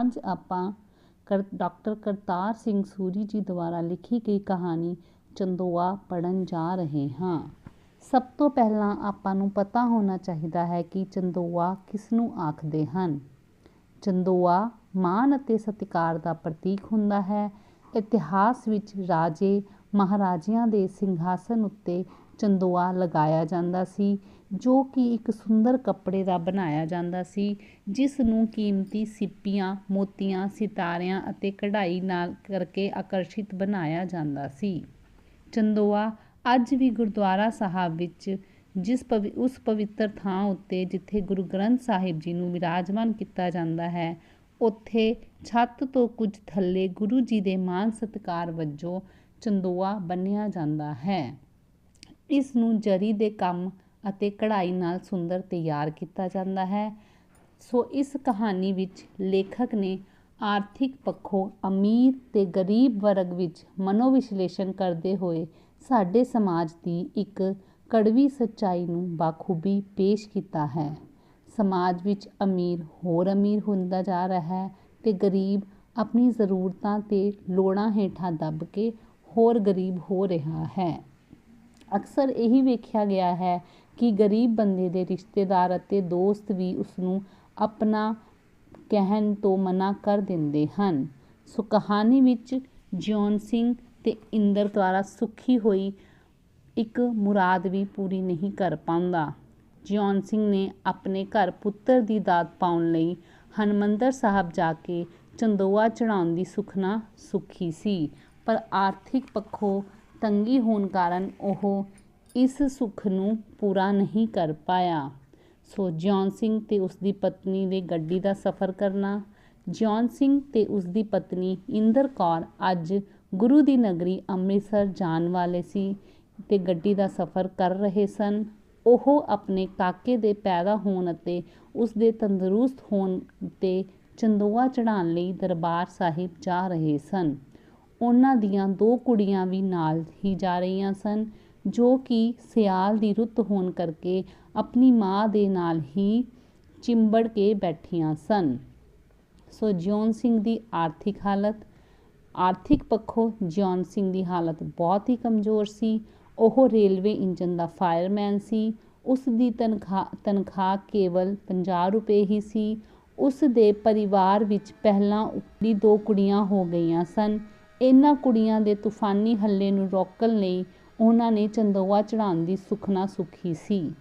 ਅੱਜ ਆਪਾਂ ਕਰ, ਡਾਕਟਰ ਕਰਤਾਰ ਸਿੰਘ ਸੂਰੀ ਜੀ ਦੁਆਰਾ ਲਿਖੀ ਗਈ ਕਹਾਣੀ ਚੰਦੋਆ ਪੜ੍ਹਨ ਜਾ ਰਹੇ ਹਾਂ। ਸਭ ਤੋਂ ਪਹਿਲਾਂ ਆਪਾਂ ਨੂੰ ਪਤਾ ਹੋਣਾ ਚਾਹੀਦਾ ਹੈ ਕਿ ਚੰਦੋਆ ਕਿਸ ਨੂੰ ਆਖਦੇ ਹਨ। ਚੰਦੋਆ ਮਾਣ ਅਤੇ ਸਤਿਕਾਰ ਦਾ ਪ੍ਰਤੀਕ ਹੁੰਦਾ ਹੈ। ਇਤਿਹਾਸ ਵਿੱਚ ਰਾਜੇ ਮਹਾਰਾਜਿਆਂ ਦੇ ਸਿੰਘਾਸਨ ਉੱਤੇ ਚੰਦੋਆ ਲਗਾਇਆ ਜਾਂਦਾ ਸੀ। ਜੋ ਕਿ ਇੱਕ ਸੁੰਦਰ ਕੱਪੜੇ ਦਾ ਬਣਾਇਆ ਜਾਂਦਾ ਸੀ, ਜਿਸ ਨੂੰ ਕੀਮਤੀ ਸਿੱਪੀਆਂ, ਮੋਤੀਆਂ, ਸਿਤਾਰਿਆਂ ਅਤੇ ਕਢਾਈ ਨਾਲ ਕਰਕੇ ਆਕਰਸ਼ਿਤ ਬਣਾਇਆ ਜਾਂਦਾ ਸੀ। ਚੰਦੋਆ ਅੱਜ ਵੀ ਗੁਰਦੁਆਰਾ ਸਾਹਿਬ ਵਿੱਚ, ਜਿਸ ਪਵਿ, ਉਸ ਪਵਿੱਤਰ ਥਾਂ ਉੱਤੇ ਜਿੱਥੇ ਗੁਰੂ ਗ੍ਰੰਥ ਸਾਹਿਬ ਜੀ ਨੂੰ ਵਿਰਾਜਮਾਨ ਕੀਤਾ ਜਾਂਦਾ ਹੈ, ਉੱਥੇ ਛੱਤ ਤੋਂ ਕੁਝ ਥੱਲੇ ਗੁਰੂ ਜੀ ਦੇ ਮਾਨ ਸਤਿਕਾਰ ਵਜੋਂ ਚੰਦੋਆ ਬੰਨਿਆ ਜਾਂਦਾ ਹੈ। ਇਸ ਨੂੰ ਜਰੀ ਦੇ ਕੰਮ ਅਤੇ ਕਢਾਈ ਨਾਲ ਸੁੰਦਰ ਤਿਆਰ ਕੀਤਾ ਜਾਂਦਾ ਹੈ। ਸੋ ਇਸ ਕਹਾਣੀ ਵਿੱਚ ਲੇਖਕ ਨੇ ਆਰਥਿਕ ਪੱਖੋਂ ਅਮੀਰ ਤੇ ਗਰੀਬ ਵਰਗ ਵਿੱਚ ਮਨੋਵਿਸ਼ਲੇਸ਼ਣ ਕਰਦੇ ਹੋਏ ਸਾਡੇ ਸਮਾਜ ਦੀ ਇੱਕ ਕੜਵੀ ਸੱਚਾਈ ਨੂੰ ਬਾਖੂਬੀ ਪੇਸ਼ ਕੀਤਾ ਹੈ। ਸਮਾਜ ਵਿੱਚ ਅਮੀਰ ਹੋਰ ਅਮੀਰ ਹੁੰਦਾ ਜਾ ਰਿਹਾ ਹੈ ਤੇ ਗਰੀਬ ਆਪਣੀ ਜ਼ਰੂਰਤਾਂ ਤੇ ਲੋੜਾਂ ਹੇਠਾਂ ਦੱਬ ਕੇ ਹੋਰ ਗਰੀਬ ਹੋ ਰਿਹਾ ਹੈ। ਅਕਸਰ ਇਹੀ ਵੇਖਿਆ ਗਿਆ ਹੈ ਕਿ ਗਰੀਬ ਬੰਦੇ ਦੇ ਰਿਸ਼ਤੇਦਾਰ ਅਤੇ ਦੋਸਤ ਵੀ ਉਸ ਨੂੰ ਆਪਣਾ ਕਹਿਣ ਤੋਂ ਮਨਾ ਕਰ ਦਿੰਦੇ ਹਨ। ਸੋ ਕਹਾਣੀ ਵਿੱਚ ਜਿਉਣ ਸਿੰਘ ਤੇ ਇੰਦਰ ਦੁਆਰਾ ਸੁਖੀ ਹੋਈ ਇੱਕ ਮੁਰਾਦ ਵੀ ਪੂਰੀ ਨਹੀਂ ਕਰ ਪਾਉਂਦਾ। ਜਿਉਣ ਸਿੰਘ ਨੇ ਆਪਣੇ ਘਰ ਪੁੱਤਰ ਦੀ ਦਾਤ ਪਾਉਣ ਲਈ ਹਨਮੰਦਰ ਸਾਹਿਬ ਜਾ ਕੇ ਚੰਦੋਆ ਚੜਾਉਣ ਦੀ ਸੁਖਨਾ ਸੁਖੀ ਸੀ, ਪਰ ਆਰਥਿਕ ਪੱਖੋਂ ਤੰਗੀ ਹੋਣ ਕਾਰਨ ਉਹ ਇਸ ਸੁੱਖ ਨੂੰ ਪੂਰਾ ਨਹੀਂ ਕਰ ਪਾਇਆ। ਸੋ ਜੌਨ ਸਿੰਘ ਤੇ ਉਸ ਦੀ ਪਤਨੀ ਦੇ ਗੱਡੀ ਦਾ ਸਫ਼ਰ ਕਰਨਾ ਜੌਨ ਸਿੰਘ ਤੇ ਉਸ ਦੀ ਪਤਨੀ ਇੰਦਰ ਕੌਰ ਅੱਜ ਗੁਰੂ ਦੀ ਨਗਰੀ ਅੰਮ੍ਰਿਤਸਰ ਜਾਣ ਵਾਲੇ ਸੀ ਤੇ ਗੱਡੀ ਦਾ ਸਫ਼ਰ ਕਰ ਰਹੇ ਸਨ। ਉਹ ਆਪਣੇ ਕਾਕੇ ਦੇ ਪੈਦਾ ਹੋਣ ਅਤੇ ਉਸ ਦੇ ਤੰਦਰੁਸਤ ਹੋਣ ਤੇ ਚੰਦੋਆ ਚੜਾਉਣ ਲਈ ਦਰਬਾਰ ਸਾਹਿਬ ਜਾ ਰਹੇ ਸਨ। ਉਹਨਾਂ ਦੀਆਂ ਦੋ ਕੁੜੀਆਂ ਵੀ ਨਾਲ ਹੀ ਜਾ ਰਹੀਆਂ ਸਨ। ਜੋ ਕਿ ਸਿਆਲ ਦੀ ਰੁੱਤ ਹੋਣ ਕਰਕੇ ਆਪਣੀ ਮਾਂ ਦੇ ਨਾਲ ਹੀ ਚਿੰਬੜ ਕੇ ਬੈਠੀਆਂ ਸਨ। ਸੋ ਜਿਉਣ ਸਿੰਘ ਦੀ ਆਰਥਿਕ ਹਾਲਤ, ਆਰਥਿਕ ਪੱਖੋਂ ਜਿਉਣ ਸਿੰਘ ਦੀ ਹਾਲਤ ਬਹੁਤ ਹੀ ਕਮਜ਼ੋਰ ਸੀ। ਉਹ ਰੇਲਵੇ ਇੰਜਨ ਦਾ ਫਾਇਰਮੈਨ ਸੀ। ਉਸ ਦੀ ਤਨਖਾਹ ਤਨਖਾਹ ਕੇਵਲ 50 ਰੁਪਏ ਹੀ ਸੀ। ਉਸ ਦੇ ਪਰਿਵਾਰ ਵਿੱਚ ਪਹਿਲਾਂ ਉੱਪਰੀ ਦੋ ਕੁੜੀਆਂ ਹੋ ਗਈਆਂ ਸਨ। ਇਹਨਾਂ ਕੁੜੀਆਂ ਦੇ ਤੂਫਾਨੀ ਹੱਲੇ ਨੂੰ ਰੋਕਣ ਲਈ ਉਹਨਾਂ ਨੇ ਚੰਦੋਆ ਚੜਾਉਣ ਦੀ ਸੁਖਨਾ ਸੁਖੀ ਸੀ।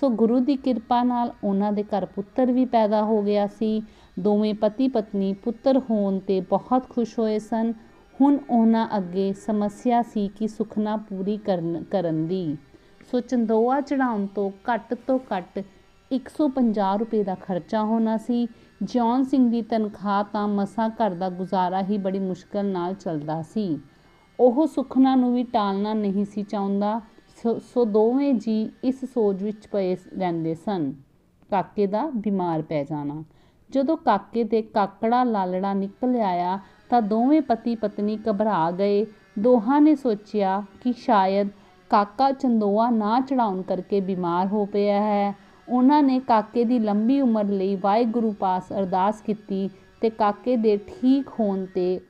ਸੋ ਗੁਰੂ ਦੀ ਕਿਰਪਾ ਨਾਲ ਉਹਨਾਂ ਦੇ ਘਰ ਪੁੱਤਰ ਵੀ ਪੈਦਾ ਹੋ ਗਿਆ ਸੀ। ਦੋਵੇਂ ਪਤੀ ਪਤਨੀ ਪੁੱਤਰ ਹੋਣ ਤੇ ਬਹੁਤ ਖੁਸ਼ ਹੋਏ ਸਨ। ਹੁਣ ਉਹਨਾਂ ਅੱਗੇ ਸਮੱਸਿਆ ਸੀ ਕਿ ਸੁਖਨਾ ਪੂਰੀ ਕਰਨ ਕਰਨ ਦੀ। ਸੋ ਚੰਦੋਆ ਚੜਾਉਣ ਤੋਂ ਘੱਟ ਤੋਂ ਘੱਟ 150 ਰੁਪਏ ਦਾ ਖਰਚਾ ਹੋਣਾ ਸੀ। ਜੌਨ ਸਿੰਘ ਦੀ ਤਨਖਾਹ ਤਾਂ ਮਸਾਂ ਘਰ ਦਾ ਗੁਜ਼ਾਰਾ ਹੀ ਬੜੀ ਮੁਸ਼ਕਲ ਨਾਲ ਚੱਲਦਾ ਸੀ। ਉਹ ਸੁਖਨਾ ਨੂੰ ਵੀ ਟਾਲਣਾ ਨਹੀਂ ਸੀ ਚਾਹੁੰਦਾ। ਸੋ ਦੋਵੇਂ ਜੀ ਇਸ ਸੋਚ ਵਿੱਚ ਪਏ ਰਹਿੰਦੇ ਸਨ। ਕਾਕੇ ਦਾ ਬਿਮਾਰ ਪੈ ਜਾਣਾ। ਜਦੋਂ ਕਾਕੇ ਦੇ ਕਾਕੜਾ ਲਾਲੜਾ ਨਿਕਲ ਆਇਆ ਤਾਂ ਦੋਵੇਂ ਪਤੀ ਪਤਨੀ ਘਬਰਾ ਗਏ। ਦੋਹਾਂ ਨੇ ਸੋਚਿਆ ਕਿ ਸ਼ਾਇਦ ਕਾਕਾ ਚੰਦੋਆ ਨਾ ਚੜਾਉਣ ਕਰਕੇ ਬਿਮਾਰ ਹੋ ਪਿਆ ਹੈ। ਉਹਨਾਂ ਨੇ ਕਾਕੇ ਦੀ ਲੰਬੀ ਉਮਰ ਲਈ ਵਾਹਿਗੁਰੂ ਪਾਸ ਅਰਦਾਸ ਕੀਤੀ ਤੇ ਕਾਕੇ ਦੇ ਠੀਕ ਹੋਣ ਤੇ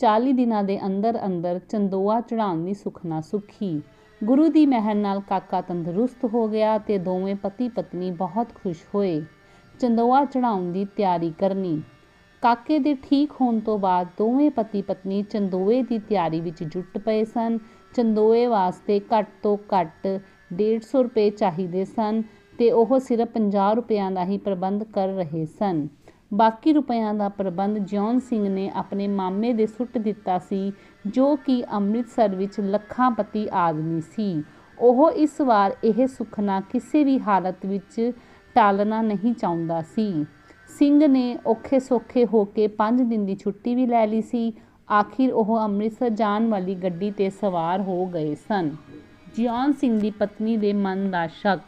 40 ਦਿਨਾਂ ਦੇ ਅੰਦਰ ਅੰਦਰ ਚੰਦੋਆ ਚੜਾਉਣ ਦੀ ਸੁਖਨਾ ਸੁਖੀ। ਗੁਰੂ ਦੀ ਮਹਿਰ ਨਾਲ ਕਾਕਾ ਤੰਦਰੁਸਤ ਹੋ ਗਿਆ ਤੇ ਦੋਵੇਂ ਪਤੀ ਪਤਨੀ ਬਹੁਤ ਖੁਸ਼ ਹੋਏ। ਚੰਦੋਆ ਚੜਾਉਣ ਦੀ ਤਿਆਰੀ ਕਰਨੀ। ਕਾਕੇ ਦੇ ਠੀਕ ਹੋਣ ਤੋਂ ਬਾਅਦ ਦੋਵੇਂ ਪਤੀ ਪਤਨੀ ਚੰਦੋਏ ਦੀ ਤਿਆਰੀ ਵਿੱਚ ਜੁਟ ਪਏ ਸਨ। ਚੰਦੋਏ ਵਾਸਤੇ ਘੱਟ ਤੋਂ ਘੱਟ 150 ਰੁਪਏ ਚਾਹੀਦੇ ਸਨ ਤੇ ਉਹ ਸਿਰਫ 50 ਰੁਪਿਆਂ ਦਾ ਹੀ ਪ੍ਰਬੰਧ ਕਰ ਰਹੇ ਸਨ। ਬਾਕੀ ਰੁਪਇਆਂ ਦਾ ਪ੍ਰਬੰਧ ਜੌਨ ਸਿੰਘ ਨੇ ਆਪਣੇ ਮਾਮੇ ਦੇ ਸੁੱਟ ਦਿੱਤਾ ਸੀ, ਜੋ ਕਿ ਅੰਮ੍ਰਿਤਸਰ ਵਿੱਚ ਲੱਖਾਂਪਤੀ ਆਦਮੀ ਸੀ। ਉਹ ਇਸ ਵਾਰ ਇਹ ਸੁਖਨਾ ਕਿਸੇ ਵੀ ਹਾਲਤ ਵਿੱਚ ਟਾਲਣਾ ਨਹੀਂ ਚਾਹੁੰਦਾ ਸੀ। ਸਿੰਘ ਨੇ ਔਖੇ ਸੌਖੇ ਹੋ ਕੇ 5 ਦਿਨ ਦੀ ਛੁੱਟੀ ਵੀ ਲੈ ਲਈ ਸੀ। ਆਖਿਰ ਉਹ ਅੰਮ੍ਰਿਤਸਰ ਜਾਣ ਵਾਲੀ ਗੱਡੀ ਤੇ ਸਵਾਰ ਹੋ ਗਏ ਸਨ। ਜਿਉਣ ਸਿੰਘ ਦੀ ਪਤਨੀ ਦੇ ਮਨ ਦਾ ਸ਼ੱਕ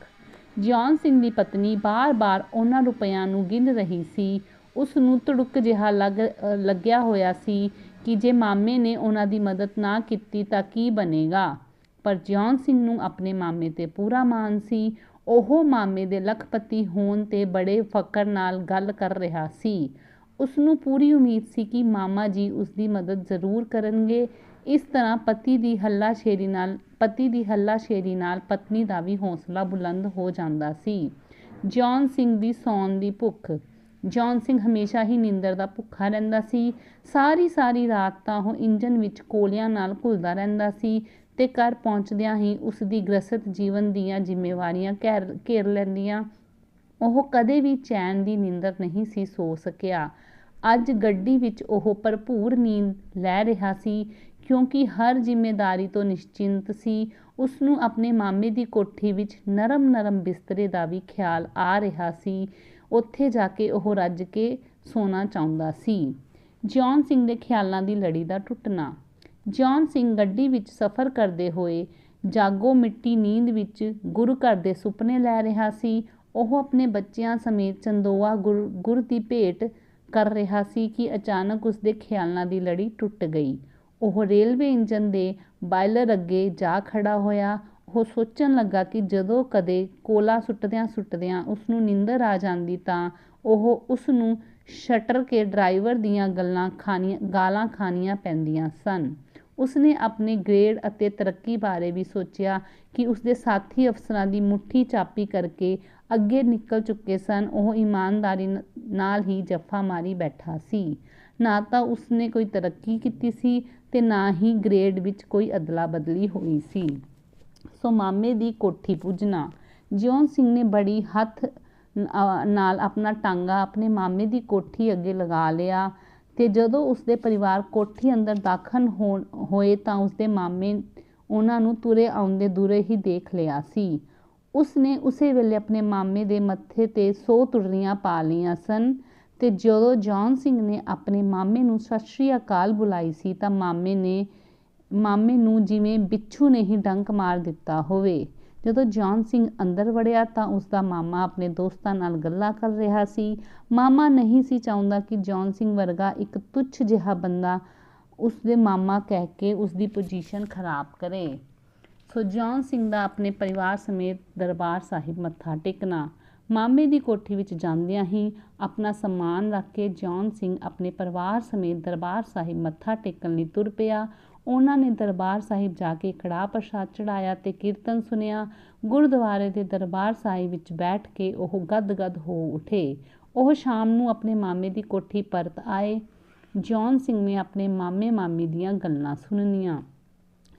ਜਿਉਣ ਸਿੰਘ ਦੀ ਪਤਨੀ ਬਾਰ-ਬਾਰ ਉਹਨਾਂ ਰੁਪਿਆਂ ਨੂੰ ਗਿਣ ਰਹੀ ਸੀ। ਉਸ ਨੂੰ ਤੜੁੱਕ ਜਿਹਾ ਲੱਗ ਲੱਗਿਆ ਹੋਇਆ ਸੀ ਕਿ ਜੇ ਮਾਮੇ ਨੇ ਉਹਨਾਂ ਦੀ ਮਦਦ ਨਾ ਕੀਤੀ ਤਾਂ ਕੀ ਬਣੇਗਾ। ਪਰ ਜਿਉਣ ਸਿੰਘ ਨੂੰ ਆਪਣੇ ਮਾਮੇ ਤੇ ਪੂਰਾ ਮਾਣ ਸੀ, ਉਹ ਮਾਮੇ ਦੇ ਲੱਖਪਤੀ ਹੋਣ ਤੇ ਬੜੇ ਫਕਰ ਨਾਲ ਗੱਲ ਕਰ ਰਿਹਾ ਸੀ। ਉਸਨੂੰ ਪੂਰੀ ਉਮੀਦ ਸੀ ਕਿ ਮਾਮਾ ਜੀ ਉਸਦੀ ਮਦਦ ਜ਼ਰੂਰ ਕਰਨਗੇ ਇਸ ਤਰ੍ਹਾਂ ਪਤੀ ਦੀ ਹੱਲਾਸ਼ੇਰੀ ਨਾਲ, ਪਤੀ ਦੀ ਹੱਲਾਸ਼ੇਰੀ ਨਾਲ ਪਤਨੀ ਦਾ ਵੀ ਹੌਸਲਾ ਬੁਲੰਦ ਹੋ ਜਾਂਦਾ ਸੀ। ਜੌਨ ਸਿੰਘ ਦੀ ਸੌਣ ਦੀ ਭੁੱਖ। ਜੌਨ ਸਿੰਘ ਹਮੇਸ਼ਾ ਹੀ ਨੀਂਦਰ ਦਾ ਭੁੱਖਾ ਰਹਿੰਦਾ ਸੀ। ਸਾਰੀ ਸਾਰੀ ਰਾਤ ਤਾਂ ਉਹ ਇੰਜਨ ਵਿੱਚ ਕੋਲਿਆਂ ਨਾਲ ਘੁਲਦਾ ਰਹਿੰਦਾ ਸੀ ਤੇ ਘਰ ਪਹੁੰਚਦਿਆਂ ਹੀ ਉਸਦੀ ਗ੍ਰਸਤ ਜੀਵਨ ਦੀਆਂ ਜ਼ਿੰਮੇਵਾਰੀਆਂ ਘੇਰ ਘੇਰ ਲੈਂਦੀਆਂ। ਉਹ ਕਦੇ ਵੀ ਚੈਨ ਦੀ ਨੀਂਦਰ ਨਹੀਂ ਸੀ ਸੋ ਸਕਿਆ। ਅੱਜ ਗੱਡੀ ਵਿੱਚ ਉਹ ਭਰਪੂਰ ਨੀਂਦ ਲੈ ਰਿਹਾ ਸੀ। ਕਿਉਂਕਿ ਹਰ ਜ਼ਿੰਮੇਦਾਰੀ ਤੋਂ ਨਿਸ਼ਚਿੰਤ ਸੀ, ਉਸਨੂੰ ਆਪਣੇ ਮਾਮੇ ਦੀ ਕੋਠੀ ਵਿੱਚ ਨਰਮ ਨਰਮ ਬਿਸਤਰੇ ਦਾ ਵੀ ਖਿਆਲ ਆ ਰਿਹਾ ਸੀ। ਉੱਥੇ ਜਾ ਕੇ ਉਹ ਰੱਜ ਕੇ ਸੌਣਾ ਚਾਹੁੰਦਾ ਸੀ। ਜੌਨ ਸਿੰਘ ਦੇ ਖਿਆਲਾਂ ਦੀ ਲੜੀ ਦਾ ਟੁੱਟਣਾ। ਜੌਨ ਸਿੰਘ ਗੱਡੀ ਵਿੱਚ ਸਫ਼ਰ ਕਰਦੇ ਹੋਏ ਜਾਗੋ ਮਿੱਟੀ ਨੀਂਦ ਵਿੱਚ ਗੁਰੂ ਘਰ ਦੇ ਸੁਪਨੇ ਲੈ ਰਿਹਾ ਸੀ। ਉਹ ਆਪਣੇ ਬੱਚਿਆਂ ਸਮੇਤ ਚੰਦੋਆ ਗੁਰ ਗੁਰ ਦੀ ਭੇਟ ਕਰ ਰਿਹਾ ਸੀ ਕਿ ਅਚਾਨਕ ਉਸਦੇ ਖਿਆਲਾਂ ਦੀ ਲੜੀ ਟੁੱਟ ਗਈ। ਉਹ ਰੇਲਵੇ ਇੰਜਨ ਦੇ ਬਾਇਲਰ ਅੱਗੇ ਜਾ ਖੜਾ ਹੋਇਆ। ਉਹ ਸੋਚਣ ਲੱਗਾ ਕਿ ਜਦੋਂ ਕਦੇ ਕੋਲਾ ਸੁੱਟਦਿਆਂ ਸੁੱਟਦਿਆਂ ਉਸਨੂੰ ਨੀਂਦਰ ਆ ਜਾਂਦੀ ਤਾਂ ਉਹ ਉਸਨੂੰ ਸ਼ਟਰ ਕੇ ਡਰਾਈਵਰ ਦੀਆਂ ਗੱਲਾਂ ਖਾਣੀਆਂ, ਗਾਲਾਂ ਖਾਣੀਆਂ ਪੈਂਦੀਆਂ ਸਨ। ਉਸਨੇ ਆਪਣੇ ਗ੍ਰੇਡ ਅਤੇ ਤਰੱਕੀ ਬਾਰੇ ਵੀ ਸੋਚਿਆ ਕਿ ਉਸਦੇ ਸਾਥੀ ਅਫਸਰਾਂ ਦੀ ਮੁੱਠੀ ਚਾਪੀ ਕਰਕੇ ਅੱਗੇ ਨਿਕਲ ਚੁੱਕੇ ਸਨ, ਉਹ ਇਮਾਨਦਾਰੀ ਨਾਲ ਹੀ ਜੱਫਾ ਮਾਰੀ ਬੈਠਾ ਸੀ। ਨਾ ਤਾਂ ਉਸਨੇ ਕੋਈ ਤਰੱਕੀ ਕੀਤੀ ਸੀ ਤੇ ਨਾ ਹੀ ਗ੍ਰੇਡ ਵਿੱਚ ਕੋਈ ਅਦਲਾ ਬਦਲੀ ਹੋਈ ਸੀ। ਸੋ ਮਾਮੇ ਦੀ ਕੋਠੀ ਪੁੱਜਣਾ। ਜਿਉਂ ਸਿੰਘ ਨੇ ਬੜੀ ਹੱਥ ਨਾਲ ਆਪਣਾ ਟਾਂਗਾ ਆਪਣੇ ਮਾਮੇ ਦੀ ਕੋਠੀ ਅੱਗੇ ਲਗਾ ਲਿਆ ਤੇ ਜਦੋਂ ਉਸਦੇ ਪਰਿਵਾਰ ਕੋਠੀ ਅੰਦਰ ਦਾਖਲ ਹੋਏ ਤਾਂ ਉਸਦੇ ਮਾਮੇ ਉਹਨਾਂ ਨੂੰ ਤੁਰੇ ਆਉਂਦੇ ਦੂਰੇ ਹੀ ਦੇਖ ਲਿਆ ਸੀ। ਉਸਨੇ ਉਸੇ ਵੇਲੇ ਆਪਣੇ ਮਾਮੇ ਦੇ ਮੱਥੇ ਤੇ ਸੌ ਤੁਰਲੀਆਂ ਪਾ ਲਈਆਂ ਸਨ ਤੇ ਜਦੋਂ ਜੌਨ ਸਿੰਘ ਨੇ ਆਪਣੇ ਮਾਮੇ ਨੂੰ ਸਤਿ ਸ਼੍ਰੀ ਅਕਾਲ ਬੁਲਾਈ ਸੀ ਤਾਂ ਮਾਮੇ ਨੇ, ਮਾਮੇ ਨੂੰ ਜਿਵੇਂ ਬਿੱਛੂ ਨੇ ਹੀ ਡੰਕ ਮਾਰ ਦਿੱਤਾ ਹੋਵੇ। ਜਦੋਂ ਜੌਨ ਸਿੰਘ ਅੰਦਰ ਵੜਿਆ ਤਾਂ ਉਸਦਾ ਮਾਮਾ ਆਪਣੇ ਦੋਸਤਾਂ ਨਾਲ ਗੱਲਾਂ ਕਰ ਰਿਹਾ ਸੀ। ਮਾਮਾ ਨਹੀਂ ਸੀ ਚਾਹੁੰਦਾ ਕਿ ਜੌਨ ਸਿੰਘ ਵਰਗਾ ਇੱਕ ਤੁੱਛ ਜਿਹਾ ਬੰਦਾ ਉਸਦੇ ਮਾਮਾ ਕਹਿ ਕੇ ਉਸਦੀ ਪੋਜੀਸ਼ਨ ਖਰਾਬ ਕਰੇ। ਸੋ ਜੌਨ ਸਿੰਘ ਦਾ ਆਪਣੇ ਪਰਿਵਾਰ ਸਮੇਤ ਦਰਬਾਰ ਸਾਹਿਬ ਮੱਥਾ ਟੇਕਣਾ। ਮਾਮੇ ਦੀ ਕੋਠੀ ਵਿੱਚ ਜਾਂਦਿਆਂ ਹੀ ਆਪਣਾ ਸਮਾਨ ਰੱਖ ਕੇ ਜੌਨ ਸਿੰਘ ਆਪਣੇ ਪਰਿਵਾਰ ਸਮੇਤ ਦਰਬਾਰ ਸਾਹਿਬ ਮੱਥਾ ਟੇਕਣ ਲਈ ਤੁਰ ਪਿਆ। ਉਹਨਾਂ ਨੇ ਦਰਬਾਰ ਸਾਹਿਬ ਜਾ ਕੇ ਕੜਾਹ ਪ੍ਰਸ਼ਾਦ ਚੜਾਇਆ ਤੇ ਕੀਰਤਨ ਸੁਨਿਆ ਗੁਰਦੁਆਰੇ ਦੇ ਦਰਬਾਰ ਸਾਹਿਬ ਵਿੱਚ ਬੈਠ ਕੇ ਉਹ ਗਦ-ਗਦ ਹੋ ਉਠੇ। ਉਹ ਸ਼ਾਮ ਨੂੰ ਆਪਣੇ ਮਾਮੇ ਦੀ ਕੋਠੀ ਪਰਤ ਆਏ। ਜੌਨ ਸਿੰਘ ਨੇ ਆਪਣੇ ਮਾਮੇ ਮਾਮੀ ਦੀਆਂ ਗੱਲਾਂ ਸੁਣਨੀਆਂ।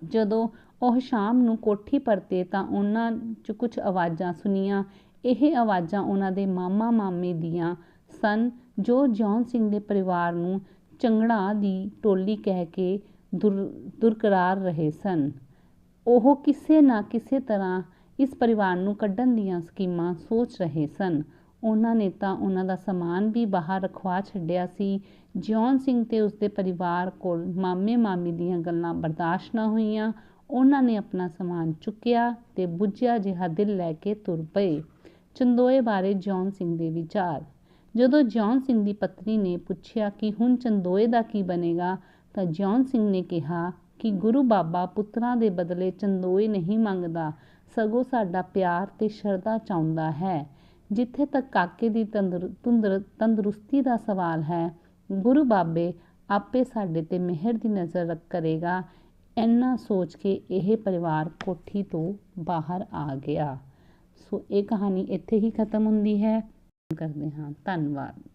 ਜਦੋਂ ਉਹ ਸ਼ਾਮ ਨੂੰ ਕੋਠੀ ਪਰਤੇ ਤਾਂ ਉਹਨਾਂ 'ਚ ਕੁਝ ਆਵਾਜ਼ਾਂ ਸੁਣੀਆਂ। ਇਹ ਆਵਾਜ਼ਾਂ ਉਹਨਾਂ ਦੇ ਮਾਮਾ ਮਾਮੇ ਦੀਆਂ ਸਨ, ਜੋ ਜੌਨ ਸਿੰਘ ਦੇ ਪਰਿਵਾਰ ਨੂੰ ਚੰਗੜਾ ਦੀ ਟੋਲੀ ਕਹਿ ਕੇ ਦੁਰ, ਦੁਰਕਰਾਰ ਰਹੇ ਸਨ। ਉਹ ਕਿਸੇ ਨਾ ਕਿਸੇ ਤਰ੍ਹਾਂ ਇਸ ਪਰਿਵਾਰ ਨੂੰ ਕੱਢਣ ਦੀਆਂ ਸਕੀਮਾਂ ਸੋਚ ਰਹੇ ਸਨ। ਉਹਨਾਂ ਨੇ ਤਾਂ ਉਹਨਾਂ ਦਾ ਸਮਾਨ ਵੀ ਬਾਹਰ ਰਖਵਾ ਛੱਡਿਆ ਸੀ। ਜੌਨ ਸਿੰਘ ਤੇ ਉਸਦੇ ਪਰਿਵਾਰ ਕੋਲ ਮਾਮੇ ਮਾਮੀ ਦੀਆਂ ਗੱਲਾਂ ਬਰਦਾਸ਼ਤ ਨਾ ਹੋਈਆਂ। ਉਹਨਾਂ ਨੇ ਆਪਣਾ ਸਮਾਨ ਚੁੱਕਿਆ ਤੇ ਬੁੱਝਿਆ ਜਿਹਾ ਦਿਲ ਲੈ ਕੇ ਤੁਰ ਪਏ। ਚੰਦੋਏ ਬਾਰੇ ਜੌਨ ਸਿੰਘ ਦੇ ਵਿਚਾਰ। ਜਦੋਂ ਜੌਨ ਸਿੰਘ ਦੀ ਪਤਨੀ ਨੇ ਪੁੱਛਿਆ ਕਿ ਹੁਣ ਚੰਦੋਏ ਦਾ ਕੀ ਬਣੇਗਾ, ਤਾਂ ਜੌਨ ਸਿੰਘ ਨੇ ਕਿਹਾ ਕਿ ਗੁਰੂ ਬਾਬਾ ਪੁੱਤਰਾਂ ਦੇ ਬਦਲੇ ਚੰਦੋਏ ਨਹੀਂ ਮੰਗਦਾ, ਸਗੋਂ ਸਾਡਾ ਪਿਆਰ ਤੇ ਸ਼ਰਧਾ ਚਾਹੁੰਦਾ ਹੈ। ਜਿੱਥੇ ਤੱਕ ਕਾਕੇ ਦੀ ਤੰਦਰੁਸਤੀ ਦਾ ਸਵਾਲ ਹੈ, ਗੁਰੂ ਬਾਬੇ ਆਪੇ ਸਾਡੇ ਤੇ ਮਿਹਰ ਦੀ ਨਜ਼ਰ ਰੱਖ ਕਰੇਗਾ। ਇੰਨਾ ਸੋਚ ਕੇ ਇਹ ਪਰਿਵਾਰ ਕੋਠੀ ਤੋਂ ਬਾਹਰ ਆ ਗਿਆ। ਸੋ ਇਹ ਕਹਾਣੀ ਇੱਥੇ ਹੀ ਖਤਮ ਹੁੰਦੀ ਹੈ। ਕਰਦੇ ਹਾਂ ਧੰਨਵਾਦ।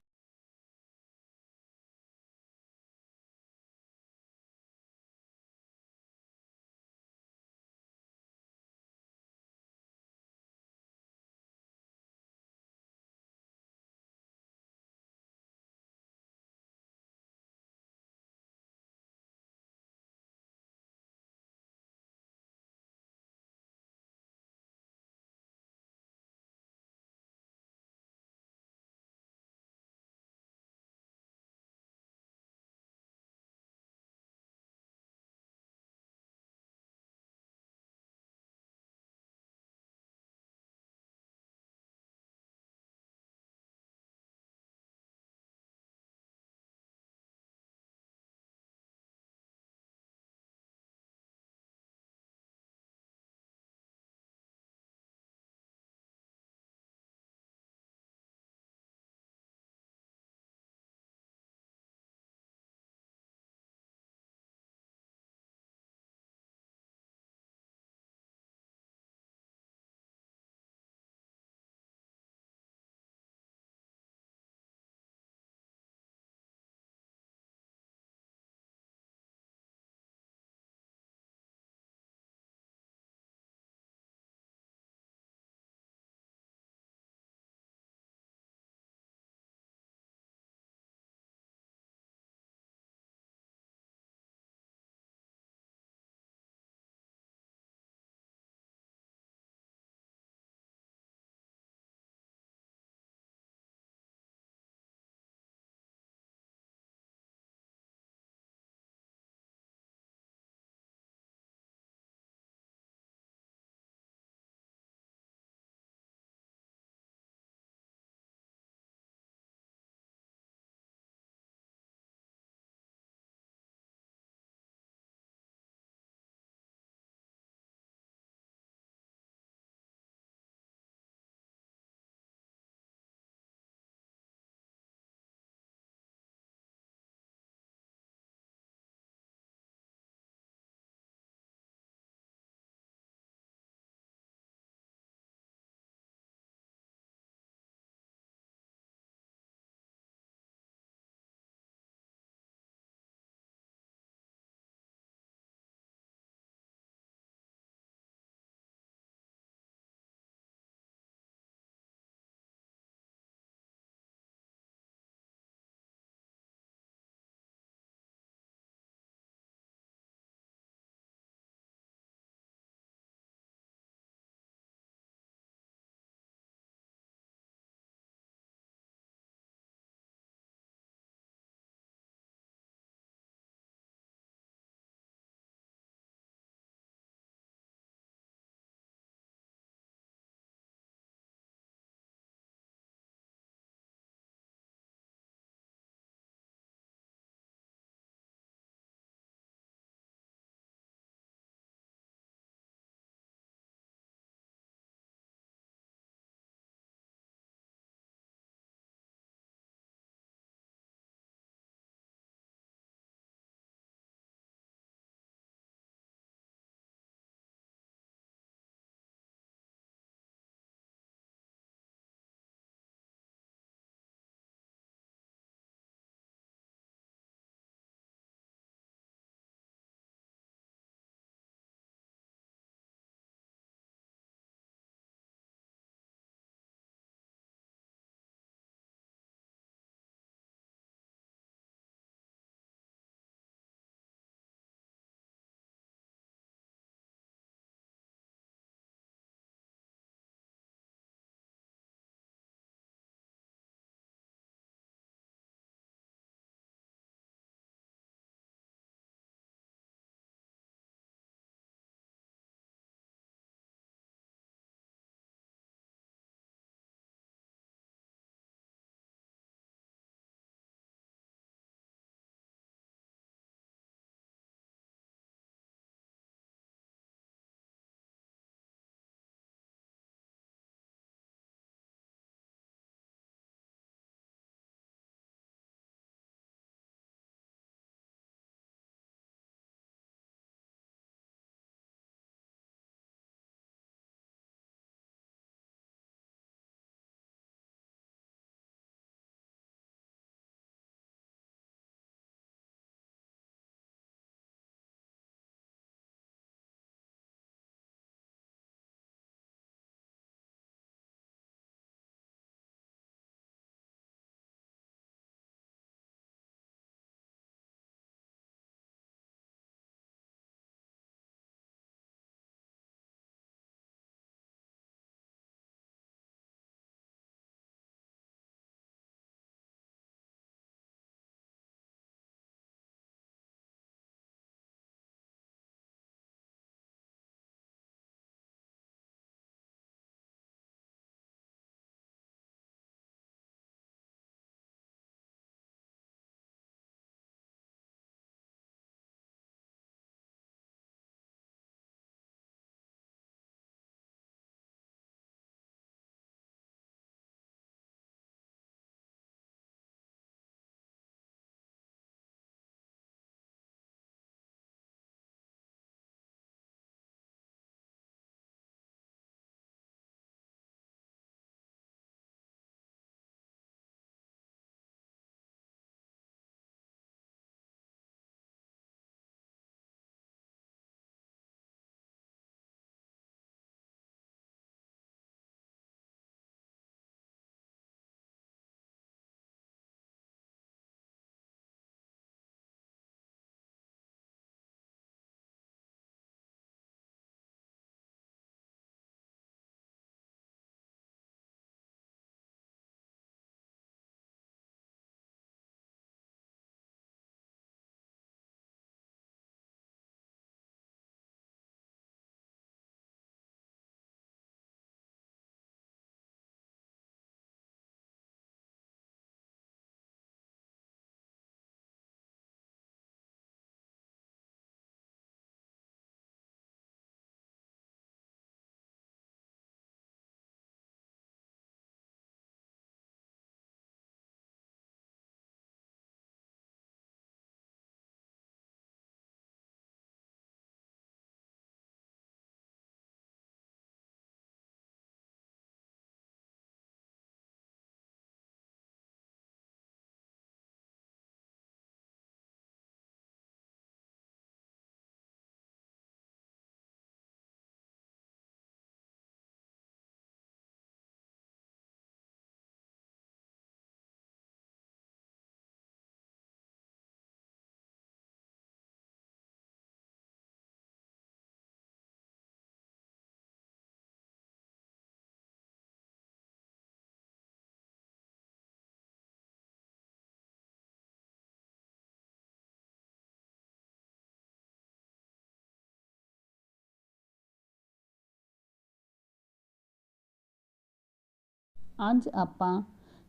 ਅੱਜ ਆਪਾਂ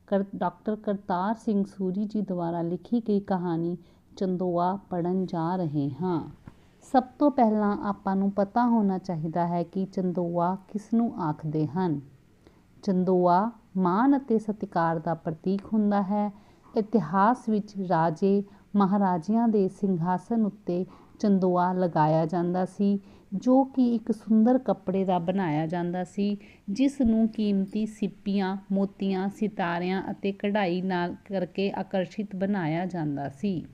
ਕਰ, ਡਾਕਟਰ ਕਰਤਾਰ ਸਿੰਘ ਸੂਰੀ ਜੀ ਦੁਆਰਾ ਲਿਖੀ ਗਈ ਕਹਾਣੀ ਚੰਦੋਆ ਪੜ੍ਹਨ ਜਾ ਰਹੇ ਹਾਂ। ਸਭ ਤੋਂ ਪਹਿਲਾਂ ਆਪਾਂ ਨੂੰ ਪਤਾ ਹੋਣਾ ਚਾਹੀਦਾ ਹੈ ਕਿ ਚੰਦੋਆ ਕਿਸ ਨੂੰ ਆਖਦੇ ਹਨ। ਚੰਦੋਆ ਮਾਣ ਅਤੇ ਸਤਿਕਾਰ ਦਾ ਪ੍ਰਤੀਕ ਹੁੰਦਾ ਹੈ। ਇਤਿਹਾਸ ਵਿੱਚ ਰਾਜੇ ਮਹਾਰਾਜਿਆਂ ਦੇ ਸਿੰਘਾਸਨ ਉੱਤੇ ਚੰਦੋਆ ਲਗਾਇਆ ਜਾਂਦਾ ਸੀ। ਜੋ ਕਿ ਇੱਕ ਸੁੰਦਰ ਕੱਪੜੇ ਦਾ ਬਣਾਇਆ ਜਾਂਦਾ ਸੀ, ਜਿਸ ਨੂੰ ਕੀਮਤੀ ਸਿੱਪੀਆਂ, ਮੋਤੀਆਂ, ਸਿਤਾਰਿਆਂ ਅਤੇ ਕਢਾਈ ਨਾਲ ਕਰਕੇ ਆਕਰਸ਼ਿਤ ਬਣਾਇਆ ਜਾਂਦਾ ਸੀ।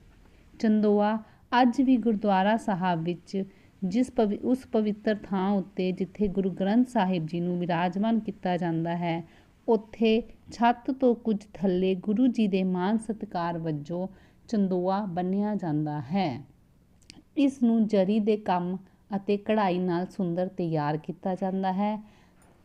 ਚੰਦੋਆ ਅੱਜ ਵੀ ਗੁਰਦੁਆਰਾ ਸਾਹਿਬ ਵਿੱਚ, ਜਿਸ ਪਵਿ, ਉਸ ਪਵਿੱਤਰ ਥਾਂ ਉੱਤੇ ਜਿੱਥੇ ਗੁਰੂ ਗ੍ਰੰਥ ਸਾਹਿਬ ਜੀ ਨੂੰ ਵਿਰਾਜਮਾਨ ਕੀਤਾ ਜਾਂਦਾ ਹੈ, ਉੱਥੇ ਛੱਤ ਤੋਂ ਕੁਝ ਥੱਲੇ ਗੁਰੂ ਜੀ ਦੇ ਮਾਨ ਸਤਿਕਾਰ ਵਜੋਂ ਚੰਦੋਆ ਬੰਨਿਆ ਜਾਂਦਾ ਹੈ। ਇਸ ਨੂੰ ਜਰੀ ਦੇ ਕੰਮ ਅਤੇ ਕਢਾਈ ਨਾਲ ਸੁੰਦਰ ਤਿਆਰ ਕੀਤਾ ਜਾਂਦਾ ਹੈ।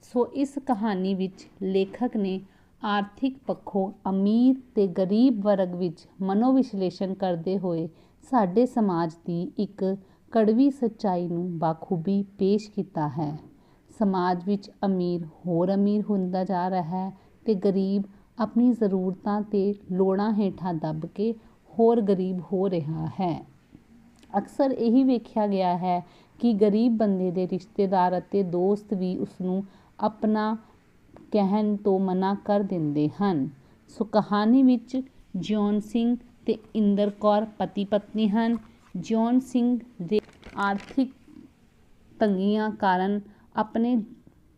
ਸੋ ਇਸ ਕਹਾਣੀ ਵਿੱਚ ਲੇਖਕ ਨੇ ਆਰਥਿਕ ਪੱਖੋਂ ਅਮੀਰ ਤੇ ਗਰੀਬ ਵਰਗ ਵਿੱਚ ਮਨੋਵਿਸ਼ਲੇਸ਼ਣ ਕਰਦੇ ਹੋਏ ਸਾਡੇ ਸਮਾਜ ਦੀ ਇੱਕ ਕੜਵੀ ਸੱਚਾਈ ਨੂੰ ਬਾਖੂਬੀ ਪੇਸ਼ ਕੀਤਾ ਹੈ। ਸਮਾਜ ਵਿੱਚ ਅਮੀਰ ਹੋਰ ਅਮੀਰ ਹੁੰਦਾ ਜਾ ਰਿਹਾ ਹੈ ਤੇ ਗਰੀਬ ਆਪਣੀ ਜ਼ਰੂਰਤਾਂ ਤੇ ਲੋੜਾਂ ਹੇਠਾਂ ਦੱਬ ਕੇ ਹੋਰ ਗਰੀਬ ਹੋ ਰਿਹਾ ਹੈ। ਅਕਸਰ ਇਹੀ ਵੇਖਿਆ ਗਿਆ ਹੈ ਕਿ ਗਰੀਬ ਬੰਦੇ ਦੇ ਰਿਸ਼ਤੇਦਾਰ ਅਤੇ ਦੋਸਤ ਵੀ ਉਸਨੂੰ ਆਪਣਾ ਕਹਿਣ ਤੋਂ ਮਨ੍ਹਾ ਕਰ ਦਿੰਦੇ ਹਨ। ਸੋ ਕਹਾਣੀ ਵਿੱਚ ਜਿਉਣ ਸਿੰਘ ਅਤੇ ਇੰਦਰ ਕੌਰ ਪਤੀ ਪਤਨੀ ਹਨ। ਜਿਉਣ ਸਿੰਘ ਦੇ ਆਰਥਿਕ ਤੰਗੀਆਂ ਕਾਰਨ ਆਪਣੇ